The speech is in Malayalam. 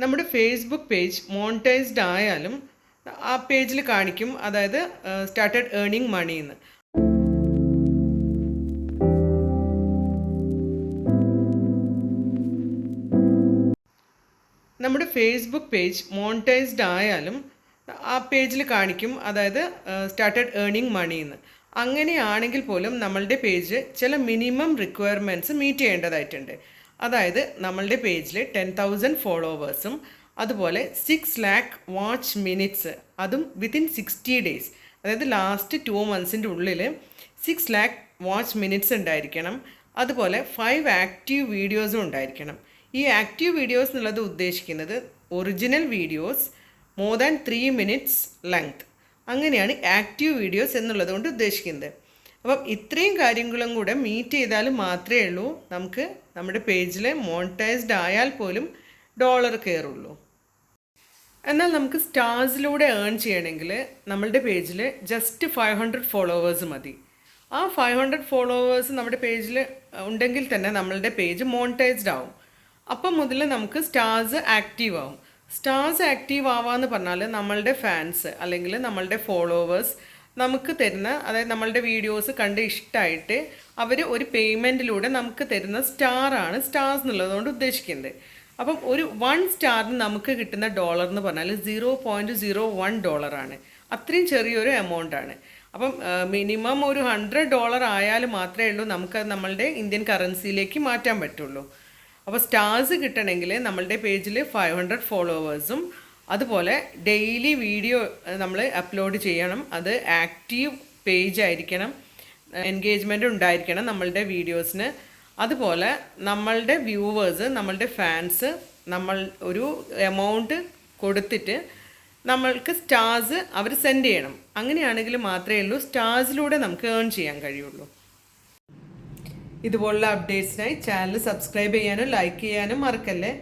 നമ്മുടെ ഫേസ്ബുക്ക് പേജ് മോണിറ്റൈസ്ഡ് ആയാലും ആ പേജിൽ കാണിക്കും. അതായത് സ്റ്റാർട്ടഡ് ഏർണിംഗ് മണി എന്ന് നമ്മുടെ ഫേസ്ബുക്ക് പേജ് മോണിറ്റൈസ്ഡ് ആയാലും ആ പേജിൽ കാണിക്കും. അതായത് സ്റ്റാർട്ടഡ് ഏർണിംഗ് മണി എന്ന് അങ്ങനെയാണെങ്കിൽ പോലും നമ്മളുടെ പേജ് ചില മിനിമം റിക്വയർമെന്റ്സ് മീറ്റ് ചെയ്യേണ്ടതായിട്ടുണ്ട്. അതായത് നമ്മളുടെ പേജിൽ ടെൻ തൗസൻഡ് ഫോളോവേഴ്സും അതുപോലെ സിക്സ് ലാക്ക് വാച്ച് മിനിറ്റ്സ് അതും വിത്തിൻ സിക്സ്റ്റി ഡേയ്സ് അതായത് ലാസ്റ്റ് ടു മന്ത്സിന്റെ ഉള്ളിൽ സിക്സ് ലാക്ക് വാച്ച് മിനിറ്റ്സ് ഉണ്ടായിരിക്കണം. അതുപോലെ ഫൈവ് ആക്റ്റീവ് വീഡിയോസും ഉണ്ടായിരിക്കണം. ഈ ആക്റ്റീവ് വീഡിയോസ് എന്നുള്ളത് ഉദ്ദേശിക്കുന്നത് original videos more than three minutes length അങ്ങനെയാണ് ആക്റ്റീവ് വീഡിയോസ് എന്നുള്ളത് കൊണ്ട് ഉദ്ദേശിക്കുന്നത്. അപ്പം ഇത്രയും കാര്യങ്ങളും കൂടെ മീറ്റ് ചെയ്താൽ മാത്രമേ ഉള്ളൂ. നമുക്ക് നമ്മുടെ പേജിൽ മോണിറ്റൈസ്ഡ് ആയാൽ പോലും ഡോളർ കയറുള്ളൂ. എന്നാൽ നമുക്ക് സ്റ്റാർസിലൂടെ ഏൺ ചെയ്യണമെങ്കിൽ നമ്മളുടെ പേജിൽ ജസ്റ്റ് ഫൈവ് ഹൺഡ്രഡ് ഫോളോവേഴ്സ് മതി. ആ ഫൈവ് ഹൺഡ്രഡ് ഫോളോവേഴ്സ് നമ്മുടെ പേജിൽ ഉണ്ടെങ്കിൽ തന്നെ നമ്മളുടെ പേജ് മോണിറ്റൈസ്ഡ് ആവും. അപ്പം മുതൽ നമുക്ക് സ്റ്റാർസ് ആക്റ്റീവ് ആവും. സ്റ്റാർസ് ആക്റ്റീവ് ആവാന്ന് പറഞ്ഞാൽ നമ്മളുടെ ഫാൻസ് അല്ലെങ്കിൽ നമ്മളുടെ ഫോളോവേഴ്സ് നമുക്ക് തരുന്ന അതായത് നമ്മളുടെ വീഡിയോസ് കണ്ട് ഇഷ്ടമായിട്ട് അവർ ഒരു പേയ്മെന്റിലൂടെ നമുക്ക് തരുന്ന സ്റ്റാറാണ് സ്റ്റാർസ് എന്നുള്ളതുകൊണ്ട് ഉദ്ദേശിക്കുന്നത്. അപ്പം ഒരു വൺ സ്റ്റാറിന് നമുക്ക് കിട്ടുന്ന ഡോളർ എന്ന് പറഞ്ഞാൽ സീറോ പോയിന്റ് സീറോ വൺ ഡോളറാണ് അത്രയും ചെറിയൊരു എമൗണ്ട് ആണ്. അപ്പം മിനിമം ഒരു ഹൺഡ്രഡ് ഡോളർ ആയാൽ മാത്രമേ ഉള്ളൂ നമുക്ക് നമ്മളുടെ ഇന്ത്യൻ കറൻസിയിലേക്ക് മാറ്റാൻ പറ്റുള്ളൂ. അപ്പോൾ സ്റ്റാർസ് കിട്ടണമെങ്കിൽ നമ്മളുടെ പേജിൽ ഫൈവ് ഹൺഡ്രഡ് ഫോളോവേഴ്സും അതുപോലെ ഡെയിലി വീഡിയോ നമ്മൾ അപ്ലോഡ് ചെയ്യണം. അത് ആക്റ്റീവ് പേജ് ആയിരിക്കണം. എൻഗേജ്മെന്റ് ഉണ്ടായിരിക്കണം നമ്മളുടെ വീഡിയോസിന് അതുപോലെ നമ്മളുടെ വ്യൂവേഴ്സ് നമ്മളുടെ ഫാൻസ് നമ്മൾ ഒരു എമൗണ്ട് കൊടുത്തിട്ട് നമ്മൾക്ക് സ്റ്റാർസ് അവർ സെൻഡ് ചെയ്യണം. അങ്ങനെയാണെങ്കിൽ മാത്രമേ ഉള്ളൂ. സ്റ്റാർസിലൂടെ നമുക്ക് ഏൺ ചെയ്യാൻ കഴിയുള്ളൂ. ഇതുപോലുള്ള അപ്ഡേറ്റ്സിനായി ചാനൽ സബ്സ്ക്രൈബ് ചെയ്യാനും ലൈക്ക് ചെയ്യാനും മറക്കല്ലേ?